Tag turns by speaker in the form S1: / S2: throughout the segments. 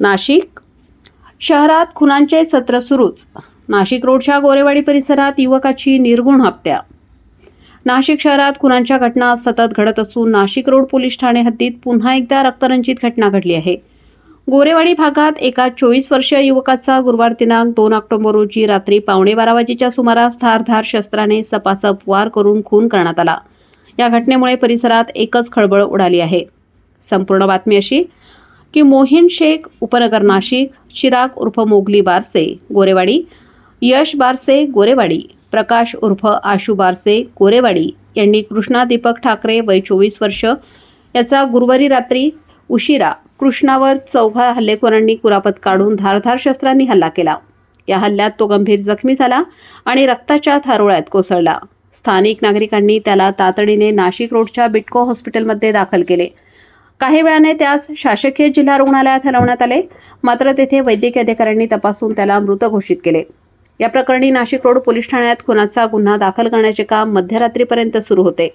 S1: नाशिक. शहरात खुनांचे सत्र सुरूच. नाशिक रोडच्या गोरेवाडी परिसरात युवकाची निर्गुण हत्या. नाशिक शहरात खुनांच्या घटना सतत घडत असून नाशिक रोड पोलीस ठाणे हद्दीत पुन्हा एकदा रक्तरंजित घटना घडली आहे. गोरेवाडी भागात एका चोवीस वर्षीय युवकाचा गुरुवार दिनांक दोन ऑक्टोबर रोजी रात्री पावणे बारा वाजेच्या सुमारास धारधार शस्त्राने सपासप वार करून खून करण्यात आला. या घटनेमुळे परिसरात एकच खळबळ उडाली आहे. संपूर्ण बातमी अशी की मोहीन शेख उपनगर नाशिक चिराग उर्फ मोगली बारसे गोरेवाडी यश बारसे गोरेवाडी प्रकाश उर्फ आशू बारसे गोरेवाडी यांनी कृष्णा दीपक ठाकरे वय चोवीस वर्ष याचा गुरुवारी रात्री उशिरा कृष्णावर चौघा हल्लेखोरांनी कुरापत काढून धारधार शस्त्रांनी हल्ला केला. या हल्ल्यात तो गंभीर जखमी झाला आणि रक्ताच्या थारोळ्यात कोसळला. स्थानिक नागरिकांनी त्याला तातडीने नाशिक रोडच्या बिटको हॉस्पिटलमध्ये दाखल केले. काही वेळाने त्यास शासकीय जिल्हा रुग्णालयात हलवण्यात आले. मात्र तेथे वैद्यकीय अधिकाऱ्यांनी तपासून त्याला मृत घोषित केले. या प्रकरणी नाशिक रोड पोलीस ठाण्यात खुनाचा गुन्हा दाखल करण्याचे काम मध्यरात्रीपर्यंत सुरू होते.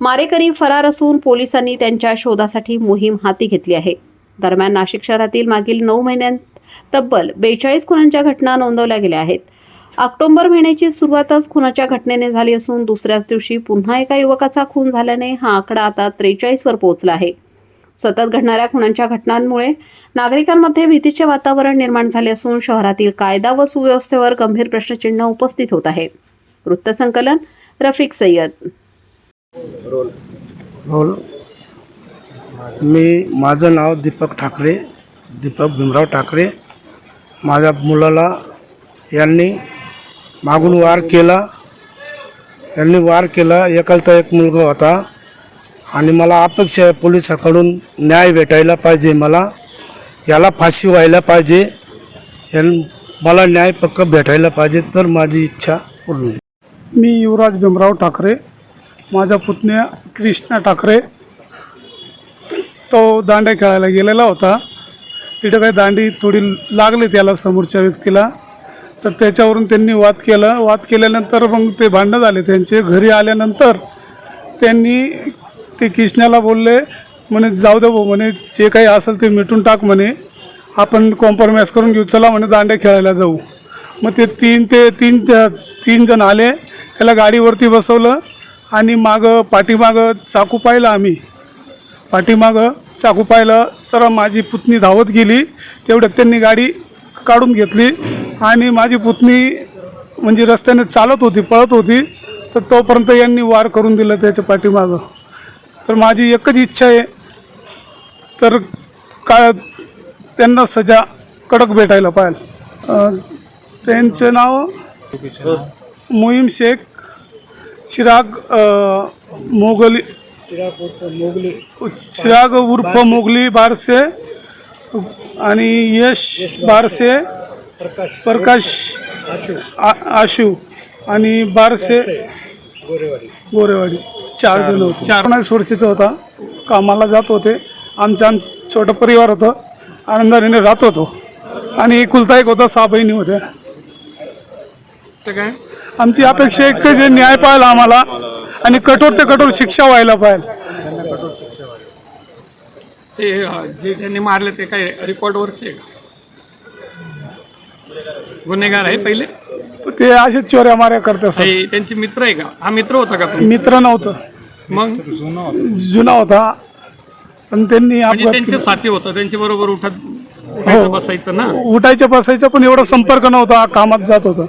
S1: मारेकरी फरार असून पोलिसांनी त्यांच्या शोधासाठी मोहीम हाती घेतली आहे. दरम्यान नाशिक शहरातील मागील नऊ महिन्यांत तब्बल बेचाळीस खुनांच्या घटना नोंदवल्या गेल्या आहेत. ऑक्टोबर महिन्याची सुरुवातच खुनाच्या घटनेने झाली असून दुसऱ्याच दिवशी पुन्हा एका युवकाचा खून झाल्याने हा आकडा आता त्रेचाळीसवर पोहोचला आहे. सतत घडणाऱ्या खुनांच्या घटनांमुळे नागरिकांमध्ये भीतीचे वातावरण निर्माण झाले असून शहरातील कायदा व सुव्यवस्थेवर गंभीर प्रश्नचिन्ह उपस्थित होत आहे. वृत्तसंकलन रफिक सय्यद.
S2: मी माझं नाव दीपक ठाकरे दीपक भीमराव ठाकरे. माझ्या मुलाला यांनी मागून वार केला. यांनी वार केला. एकालता एक मुलगा होता. आणि मला अपेक्षा आहे पोलिसाकडून न्याय भेटायला पाहिजे मला. याला फाशी व्हायला पाहिजे. यां मला न्याय पक्क भेटायला पाहिजे तर माझी इच्छा पूर्ण होईल.
S3: मी युवराज भीमराव ठाकरे. माझा पुतण्या कृष्णा ठाकरे. तो दांड्या खेळायला गेलेला होता. तिथं काही दांडी थोडी लागली त्याला समोरच्या व्यक्तीला. तर त्याच्यावरून त्यांनी वाद केला. वाद केल्यानंतर मग ते भांडणं झाले. त्यांचे घरी आल्यानंतर त्यांनी ते कृष्णाला बोलले म्हणे जाऊ दे भाऊ म्हणे जे काही असेल ते मिटून टाक म्हणे आपण कॉम्प्रोमाइज करून घेऊ. चला म्हणे दांड्या खेळायला जाऊ. मग ते तीन ते तीन तीन जण आले त्याला गाडीवरती बसवलं आणि मागं पाठीमागं चाकू पाहिलं आम्ही. पाठीमागं चाकू पाहिलं तर माझी पुतणी धावत गेली. तेवढ्यात त्यांनी गाडी काढून घेतली आणि माझी पुतणी म्हणजे रस्त्याने चालत होती पळत होती. तर तोपर्यंत यांनी वार करून दिलं त्याच्या पाठीमागं. तर माझी एकच इच्छा आहे तर का त्यांना सजा कडक भेटायला पाहिजे त्यांचं नाव मोहीम शेख चिराग अं, मोगली चिराग उर्फ मोगली बारसे आणि यश बारसे प्रकाश आ- आशू आणि बारसे गोरेवाडी. चार जण होते. चार नाही वर्षाचा होता. कामाला जात होते. आमचं आमचं छोटं परिवार होतं. आनंदाने राहत होतो. आणि एकुलता एक होता सहा बहिणी होत्या.
S4: तर काय?
S3: आमची अपेक्षा एक जे न्याय पाहिला आम्हाला आणि कठोर ते कठोर शिक्षा व्हायला पाहिजे.
S4: ते अं, जे त्यांनी मारले ते काय रेकॉर्डवरच आहे का? गुन्हेगार आहे पहिले?
S3: ते असे चोऱ्या माऱ्या करतात सर.
S4: त्यांचे मित्र आहे का? हा मित्र होता का तुमचा?
S3: मित्र नव्हतं.
S4: मग?
S3: जुना होता. पण त्यांनी
S4: म्हणजे
S3: अपघात
S4: त्यांचे
S3: केला.
S4: साथी होतं त्यांच्या बरोबर उठत उठायचं
S3: हो.
S4: बसायचं ना?
S3: उठायचं बसायचं पण एवढा संपर्क नव्हता कामात जात होता.